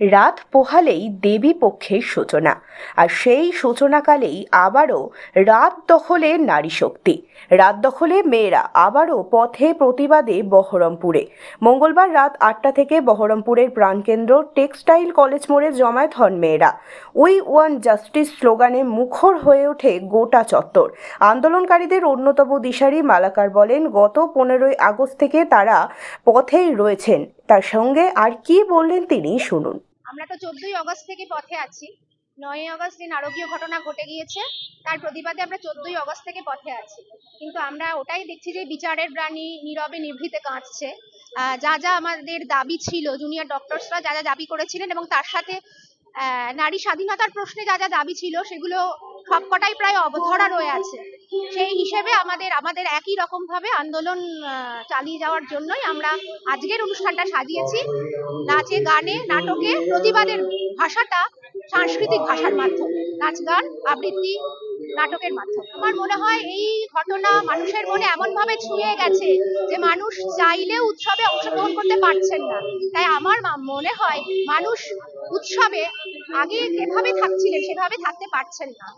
রাত পোহালেই দেবী পক্ষের সূচনা, আর সেই সূচনাকালেই আবারও রাত দখলে নারী শক্তি। রাত দখলে মেয়েরা আবারও পথে প্রতিবাদে বহরমপুরে। মঙ্গলবার রাত আটটা থেকে বহরমপুরের প্রাণকেন্দ্র টেক্সটাইল কলেজ মোড়ে জমায়েত হন মেয়েরা। উই ওয়ান জাস্টিস স্লোগানে মুখর হয়ে ওঠে গোটা চত্বর। আন্দোলনকারীদের অন্যতম দিশারি মালাকার বলেন, গত পনেরোই আগস্ট থেকে তারা পথেই রয়েছেন। তার সঙ্গে আর কি বললেন তিনি শুনুন। আমরা তো চোদ্দই অগস্ট থেকে পথে আছি। নয়ই অগস্ট যে নারকীয় ঘটনা ঘটে গিয়েছে। তার প্রতিবাদে আমরা চোদ্দই অগস্ট থেকে পথে আছি। কিন্তু আমরা ওটাই দেখছি যে বিচারের প্রাণী নীরবে নিভৃতে কাঁদছে। যা যা আমাদের দাবি ছিল জুনিয়র ডক্টরসরা যা যা দাবি করেছিলেন এবং তার সাথে নারী স্বাধীনতার প্রশ্নে যা যা দাবি ছিল, সেগুলো সবকটাই প্রায় অবধরা রয়ে আছে। সেই হিসেবে আমাদের আমাদের একই রকম ভাবে আন্দোলন চালিয়ে যাওয়ার জন্যই আমরা আজকের অনুষ্ঠানটা সাজিয়েছি। নাচে, গানে, নাটকে, প্রতিবাদের ভাষাটা সাংস্কৃতিক ভাষার মাধ্যমে। নাচ, গান, আবৃত্তি, নাটকের মাধ্যমে। আমার মনে হয় এই ঘটনা মানুষের মনে এমন ভাবে ছুঁয়ে গেছে যে মানুষ চাইলেও উৎসবে অংশগ্রহণ করতে পারছেন না। তাই আমার মনে হয় মানুষ উৎসবে আগে যেভাবে থাকছিলেন, সেভাবে থাকতে পারছেন না।